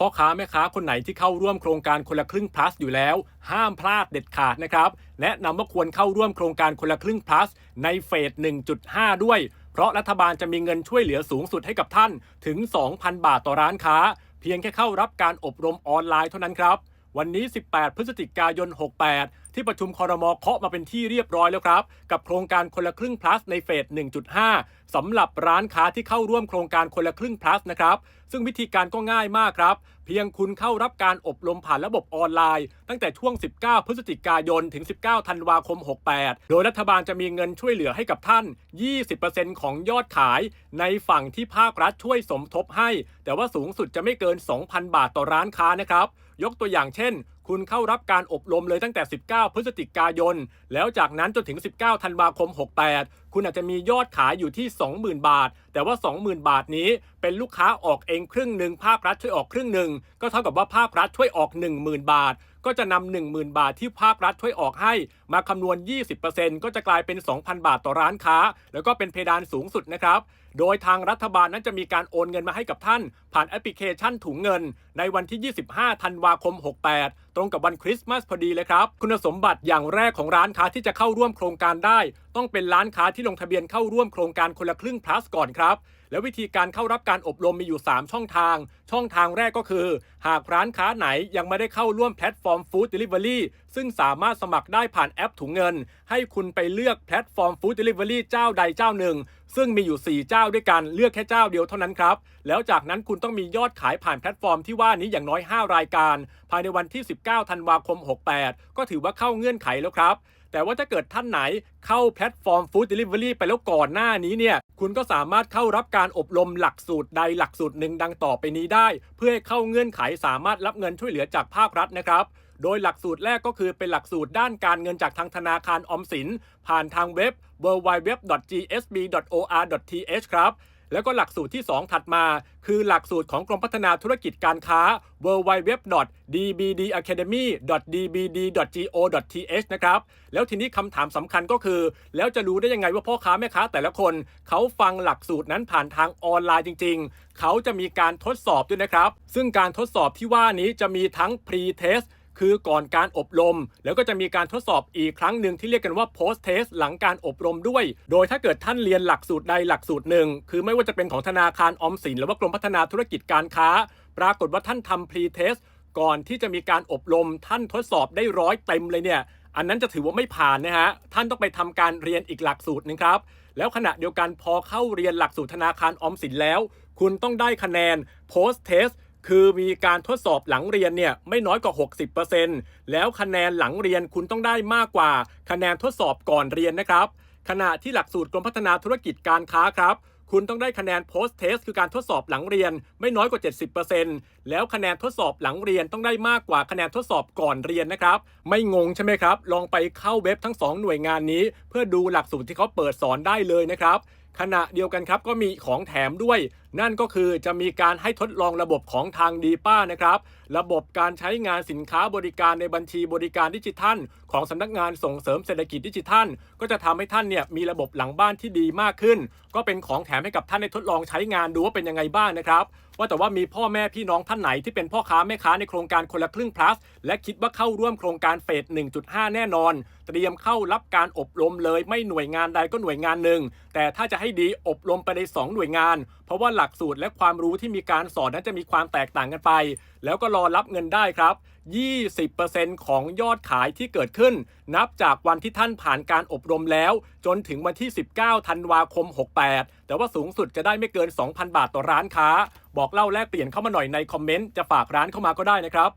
พ่อค้าแม่ค้าคนไหนที่เข้าร่วมโครงการคนละครึ่ง plus อยู่แล้ว ห้ามพลาดเด็ดขาดนะครับแนะนำว่าควรเข้าร่วมโครงการคนละครึ่ง plus ในเฟส 1.5 ด้วย เพราะรัฐบาลจะมีเงินช่วยเหลือสูงสุดให้กับท่านถึง 2,000 บาทต่อร้านค้า เพียงแค่เข้ารับการอบรมออนไลน์เท่านั้นครับ วันนี้ 18 พฤศจิกายน 68 ที่ประชุมคอรมอเคาะมาเป็นที่เรียบร้อยแล้วครับ กับโครงการคนละครึ่ง plus ในเฟส 1.5 สำหรับร้านค้าที่เข้าร่วมโครงการคนละครึ่ง plus นะครับ ซึ่งวิธีการก็ง่ายมากครับ เพียงคุณเข้ารับการอบรมผ่านระบบออนไลน์ ตั้งแต่ช่วง 19 พฤศจิกายน ถึง 19 ธันวาคม 68 โดยรัฐบาลจะมีเงินช่วยเหลือให้กับท่าน 20%ของยอดขาย ในฝั่งที่ภาครัฐช่วยสมทบให้ แต่ว่าสูงสุดจะไม่เกิน 2,000 บาทต่อร้านค้านะครับ ยกตัวอย่างเช่น คุณเข้ารับการอบรมเลยตั้งแต่ 19 พฤศจิกายน แล้วจากนั้นจนถึง 19 ธันวาคม 68 คุณอาจจะมียอดขายอยู่ที่ 20,000 บาท แต่ว่า 20,000 บาทนี้ เป็นลูกค้าออกเองครึ่งหนึ่งภาครัฐช่วยออกครึ่งหนึ่งก็เท่ากับว่าภาครัฐช่วยออก 10,000 บาท ก็จะนำ10,000 บาทที่ภาครัฐช่วยออกให้ มาคำนวณ 20%ก็จะกลายเป็น 2,000 บาทต่อร้านค้า แล้วก็เป็นเพดานสูงสุดนะครับ โดยทางรัฐบาลนั้นจะมีการโอนเงินมาให้กับท่าน ผ่านแอปพลิเคชันถุงเงิน ในวันที่ 25 ธันวาคม 68 ตรงกับวันคริสต์มาสพอดีเลยครับ คุณสมบัติอย่างแรกของร้านค้าที่จะเข้าร่วมโครงการได้ ต้องเป็นร้านค้าที่ลงทะเบียนเข้าร่วมโครงการคนละครึ่ง plus ก่อนครับและวิธีการเข้ารับการอบรมมีอยู่ 3 ช่องทาง ช่องทางแรกก็คือ หากร้านค้าไหนยังไม่ได้เข้าร่วมแพลตฟอร์มฟู้ดเดลิเวอรี่ซึ่งสามารถสมัครได้ผ่านแอปถุงเงิน ให้คุณไปเลือกแพลตฟอร์มฟู้ดเดลิเวอรี่เจ้าใดเจ้าหนึ่ง ซึ่งมีอยู่ 4 เจ้าด้วยกันเลือกแค่เจ้าเดียวเท่านั้นครับ แล้วจากนั้นคุณต้องมียอดขายผ่านแพลตฟอร์มที่ว่านี้อย่างน้อย 5 รายการ ภายในวันที่ 19 ธันวาคม 68 ก็ถือว่าเข้าเงื่อนไขแล้วครับ แต่ว่าถ้าเกิดท่านไหนเข้าแพลตฟอร์มฟู้ดเดลิเวอรี่ไปแล้วก่อนหน้านี้เนี่ย คุณก็สามารถเข้ารับการอบรมหลักสูตรใดหลักสูตรหนึ่งดังต่อไปนี้ได้ เพื่อให้เข้าเงื่อนไขสามารถรับเงินช่วยเหลือจากภาครัฐนะครับ โดยหลักสูตรแรกก็คือเป็นหลักสูตรด้านการเงินจากทางธนาคารออมสิน ผ่านทางเว็บ www.gsb.or.th ครับแล้วก็หลักสูตรที่ 2 ถัดมา คือหลักสูตรของกรมพัฒนาธุรกิจการค้า www.dbdacademy.dbd.go.th นะครับแล้วทีนี้คำถามสำคัญก็คือ แล้วจะรู้ได้ยังไงว่าพ่อค้าแม่ค้าแต่ละคน เขาฟังหลักสูตรนั้นผ่านทางออนไลน์จริง ๆ เขาจะมีการทดสอบด้วยนะครับ ซึ่งการทดสอบที่ว่านี้จะมีทั้ง pre-test คือก่อนการอบรม แล้วก็จะมีการทดสอบอีกครั้งหนึ่งที่เรียกกันว่า post test หลังการอบรมด้วย โดยถ้าเกิดท่านเรียนหลักสูตรใดหลักสูตรหนึ่ง คือไม่ว่าจะเป็นของธนาคารออมสินหรือว่ากรมพัฒนาธุรกิจการค้า ปรากฏว่าท่านทำ pre test ก่อนที่จะมีการอบรมท่านทดสอบได้ร้อยเต็มเลยเนี่ยอันนั้นจะถือว่าไม่ผ่านนะฮะ ท่านต้องไปทำการเรียนอีกหลักสูตรหนึงครับ แล้วขณะเดียวกันพอเข้าเรียนหลักสูตรธนาคารออมสินแล้ว คุณต้องได้คะแนน post test คือมีการทดสอบหลังเรียนเนี่ยไม่น้อยกว่า 60%แล้วคะแนนหลังเรียนคุณต้องได้มากกว่า คะแนนทดสอบก่อนเรียนนะครับ ขณะที่หลักสูตรกรมพัฒนาธุรกิจการค้าครับ คุณต้องได้คะแนน post test คือการทดสอบหลังเรียนไม่น้อยกว่า 70%แล้วคะแนนทดสอบหลังเรียนต้องได้มากกว่าคะแนนทดสอบก่อนเรียนนะครับ ไม่งงใช่ไหมครับ ลองไปเข้าเว็บทั้ง 2 หน่วยงานนี้ เพื่อดูหลักสูตรที่เขาเปิดสอนได้เลยนะครับขณะเดียวกันครับก็มีของแถมด้วยนั่นก็คือจะมีการให้ทดลองระบบของทางดีป้านะครับ ระบบการใช้งานสินค้าบริการในบัญชีบริการดิจิทัล ของสำนักงานส่งเสริมเศรษฐกิจดิจิทัล ก็จะทำให้ท่านเนี่ยมีระบบหลังบ้านที่ดีมากขึ้น ก็เป็นของแถมให้กับท่านได้ทดลองใช้งานดูว่าเป็นยังไงบ้างนะครับว่าแต่ว่ามีพ่อแม่พี่น้องท่านไหนที่เป็นพ่อค้าแม่ค้าในโครงการคนละครึ่ง plus และคิดว่าเข้าร่วมโครงการเฟส 1.5 แน่นอน เตรียมเข้ารับการอบรมเลย ไม่หน่วยงานใดก็หน่วยงานหนึ่งแต่ถ้าจะให้ดีอบรมไปใน 2 หน่วยงาน เพราะว่าหลักสูตรและความรู้ที่มีการสอนนั้นจะมีความแตกต่างกันไป แล้วก็รอรับเงินได้ครับ 20%ของยอดขายที่เกิดขึ้น นับจากวันที่ท่านผ่านการอบรมแล้ว จนถึงวันที่ 19 ธันวาคม 68 แต่ว่าสูงสุดจะได้ไม่เกิน 2,000 บาทต่อร้านค้า บอกเล่าแลกเปลี่ยนเข้ามาหน่อยในคอมเมนต์ จะฝากร้านเข้ามาก็ได้นะครับ